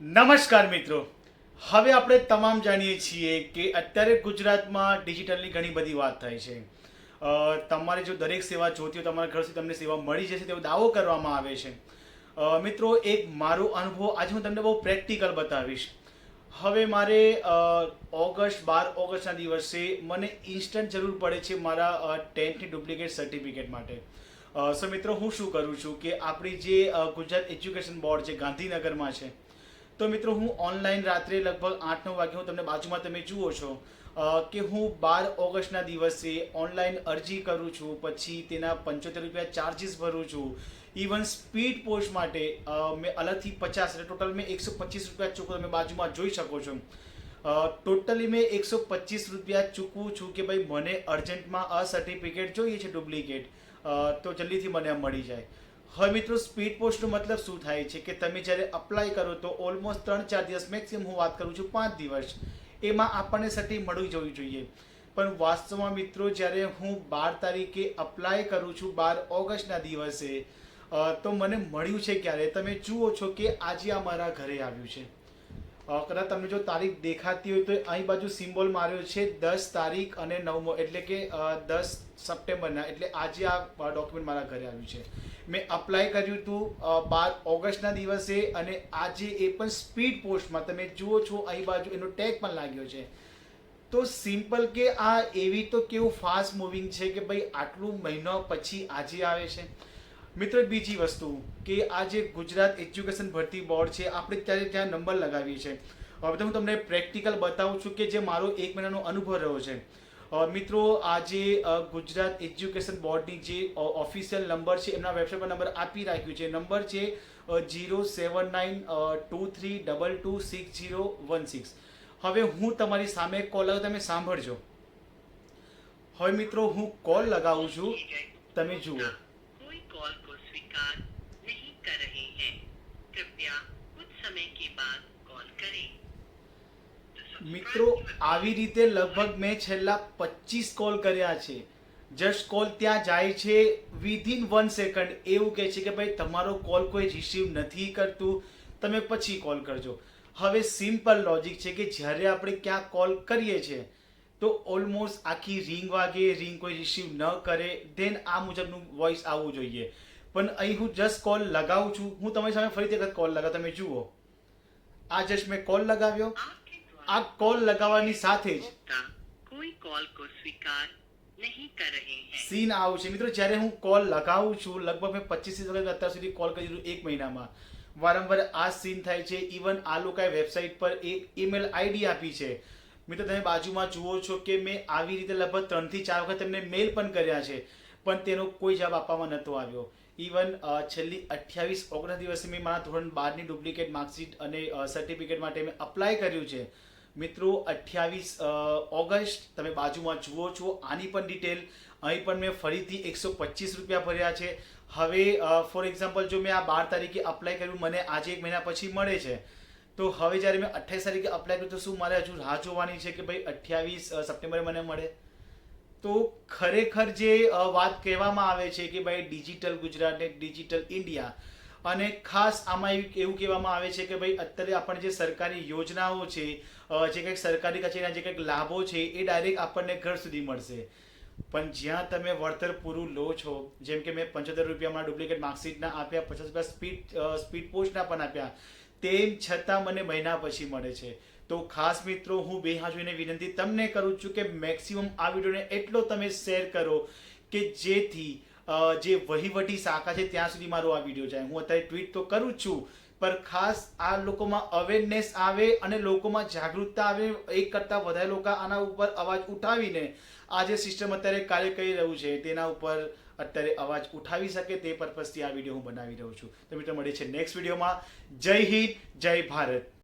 નમસ્કાર મિત્રો. હવે આપણે તમામ જાણીએ છીએ કે અત્યારે ગુજરાતમાં ડિજિટલની ઘણી બધી વાત થાય છે. તમારે જો દરેક સેવા જોતી હોય, તમારા ઘર સુધી તમને સેવા મળી જશે તેવો દાવો કરવામાં આવે છે. મિત્રો, એક મારો અનુભવ, આજે હું તમને બહુ પ્રેક્ટિકલ બતાવીશ. હવે મારે ઓગસ્ટ બાર ઓગસ્ટના દિવસે મને ઇન્સ્ટન્ટ જરૂર પડે છે મારા ટેન્થની ડુપ્લિકેટ સર્ટિફિકેટ માટે. સો મિત્રો, હું શું કરું છું કે આપણી જે ગુજરાત એજ્યુકેશન બોર્ડ છે ગાંધીનગરમાં છે તો મિત્રો, હું ઓનલાઈન રાત્રે લગભગ આઠ નવ વાગે હું તમને બાજુમાં તમે જુઓ છો કે હું બાર ઓગસ્ટના દિવસે ઓનલાઈન અરજી કરું છું, પછી તેના પંચોતેર રૂપિયા ચાર્જિસ ભરું છું. ઇવન સ્પીડ પોસ્ટ માટે મેં અલગથી પચાસ, એટલે ટોટલ મેં એકસો પચીસ રૂપિયા ચૂકવું તમે બાજુમાં જોઈ શકો છો. ટોટલી મેં એકસો પચીસ રૂપિયા ચૂકવું છું કે ભાઈ, મને અર્જન્ટમાં આ સર્ટિફિકેટ જોઈએ છે ડુપ્લિકેટ તો જલ્દીથી મને મળી જાય. હવે મિત્રો સ્પીડ પોસ્ટનો મતલબ શું થાય છે કે તમે જ્યારે અપ્લાય કરો તો ઓલમોસ્ટ ત્રણ ચાર દિવસ મેક્સિમમ હું વાત કરું છું પાંચ દિવસ. એમાં આપણને સર્ટી મળી જવી જોઈએ. પણ વાસ્તવમાં મિત્રો, જ્યારે હું બાર તારીખે અપ્લાય કરું છું, બાર ઓગસ્ટના દિવસે તો મને મળ્યું છે ક્યારે? તમે જુઓ છો કે આજે આ મારા ઘરે આવ્યું છે. કદાચ તમને જો તારીખ દેખાતી હોય તો અહીં બાજુ સિમ્બોલ માર્યો છે દસ તારીખ અને નવમો, એટલે કે દસ સપ્ટેમ્બરના, એટલે આજે આ ડોક્યુમેન્ટ મારા ઘરે આવ્યું છે. મેં અપ્લાય કર્યું હતું બાર ઓગસ્ટના દિવસે અને આજે એ પણ સ્પીડ પોસ્ટમાં તમે જુઓ છો અહીં બાજુ એનો ટેગ પણ લાગ્યો છે. તો સિમ્પલ કે આ એવી તો કેવું ફાસ્ટ મૂવિંગ છે કે ભાઈ આટલું મહિનો પછી આજે આવે છે? મિત્રો બીજી વસ્તુ કે આ જે ગુજરાત એજ્યુકેશન ભરતી બોર્ડ છે, આપણે ત્યારે ત્યાં નંબર લગાવીએ છીએ. હવે તો હું તમને પ્રેક્ટિકલ બતાવું છું કે જે મારો એક મહિનાનો અનુભવ રહ્યો છે. મિત્રો આજે ગુજરાત એજ્યુકેશન બોર્ડની જે ઓફિશિયલ નંબર છે, એમના વેબસાઇટ પર નંબર આપી રાખ્યું છે. નંબર છે zero seven nine two three double two six zero one six. હવે હું તમારી સામે કોલ લગાવું તમે સાંભળજો. હવે મિત્રો, હું કોલ લગાવું છું. તમે જુઓ. कॉल को स्वीकार नहीं कर रहे हैं कृपया कुछ समय के बाद कॉल करें The subscriber મિત્રો you have આવી રીતે લગભગ મેં છેલ્લા પચીસ કોલ કર્યા છે જસ્ટ કોલ ત્યાં જાય છે વિધિન વન સેકન્ડ એવું કહે છે કે ભાઈ તમારો કોલ કોઈ રિસીવ નથી કરતું તમે પછી કોલ કરજો હવે સિમ્પલ લોજિક છે કે જ્યારે આપણે ક્યાં કોલ કરીએ છીએ તો ઓલમોસ્ટ આખી રિંગ વાગે રિંગ કોઈ રિસીવ ન કરે ધેન આ મુજબનું વોઇસ આવવું જોઈએ. પણ અહીં હું જસ્ટ કોલ લગાવું છું. હું તમારી સામે ફરીથી એક કોલ લગાવ. તમે જુઓ. આ જસ્ટ મેં કોલ લગાવ્યો. આ કોલ લગાવવાની સાથે જ કોઈ કોલ કો સ્વીકાર નહીં કર રહે હૈ. સીન આવું છે. મિત્રો જ્યારે હું કોલ લગાવું છું લગભગ મેં પચીસ વખત અત્યાર સુધી કોલ કરી દીધું એક મહિનામાં. વારંવાર આ સીન થાય છે. ઇવન આ લોકોએ વેબસાઇટ પર એક ઈમેલ આઈડી આપી છે. મિત્રો, તમે બાજુમાં જુઓ છો કે મેં આવી રીતે લગભગ ત્રણથી ચાર વખત તેમને મેલ પણ કર્યા છે, પણ તેનો કોઈ જવાબ આપવામાં નહોતો આવ્યો. ઇવન છેલ્લી અઠ્યાવીસ ઓગણસ દિવસે મેં મારા ધોરણ બારની ડુપ્લિકેટ માર્કશીટ અને સર્ટિફિકેટ માટે મેં અપ્લાય કર્યું છે. મિત્રો, અઠ્યાવીસ ઓગસ્ટ, તમે બાજુમાં જુઓ છો, આની પણ ડિટેલ અહીં પણ મેં ફરીથી એકસો પચીસ રૂપિયા ભર્યા છે. હવે ફોર એક્ઝામ્પલ જો મેં આ બાર તારીખે અપ્લાય કર્યું, મને આજે એક મહિના પછી મળે છે. તો હવે જ્યારે મેં અઠ્યાવીસ તારીખે અપ્લાય કર્યું તો શું મારે હજુ રાહ જોવાની છે કે ભાઈ અઠ્યાવીસ સપ્ટેમ્બરે મને મળે? તો ખરેખર જે વાત કહેવામાં આવે છે કે ભાઈ ડિજિટલ ગુજરાત ને ડિજિટલ ઇન્ડિયા અને ખાસ આમાં એવું કહેવામાં આવે છે કે ભાઈ અત્યારે આપણને જે સરકારી યોજનાઓ છે જે કંઈક સરકારી કચેરીના જે કંઈક લાભો છે એ ડાયરેક્ટ આપણને ઘર સુધી મળશે. પણ જ્યાં તમે વળતર પૂરું લો છો, જેમ કે મેં પંચોતેર રૂપિયામાં ડુપ્લિકેટ માર્કશીટના આપ્યા, પચાસ રૂપિયા સ્પીડ સ્પીડ પોસ્ટના પણ આપ્યા તેમ છતાં મને મહિના પછી મળે છે. તો ખાસ મિત્રો, હું બે હાથ જોઈને વિનંતી તમને કરું છું કે મેક્સિમમ આ વિડીયોને એટલો તમે શેર કરો કે જેથી જે વહીવટી શાખા છે, ત્યાં સુધી મારો આ વીડિયો જાય. હું અત્યારે ટ્વીટ તો કરું છું પણ ખાસ આ લોકોમાં અવેરનેસ આવે અને લોકોમાં જાગૃતતા આવે, એક કરતાં વધારે લોકો આના ઉપર અવાજ ઉઠાવીને આ જે સિસ્ટમ અત્યારે કાર્ય કરી રહ્યું છે, તેના ઉપર અત્યારે અવાજ ઉઠાવી શકે તે પર્પઝથી આ વીડિયો હું બનાવી રહ્યો છું. તો મિત્રો મળે છે નેક્સ્ટ વિડીયોમાં જય હિન્દ, જય ભારત.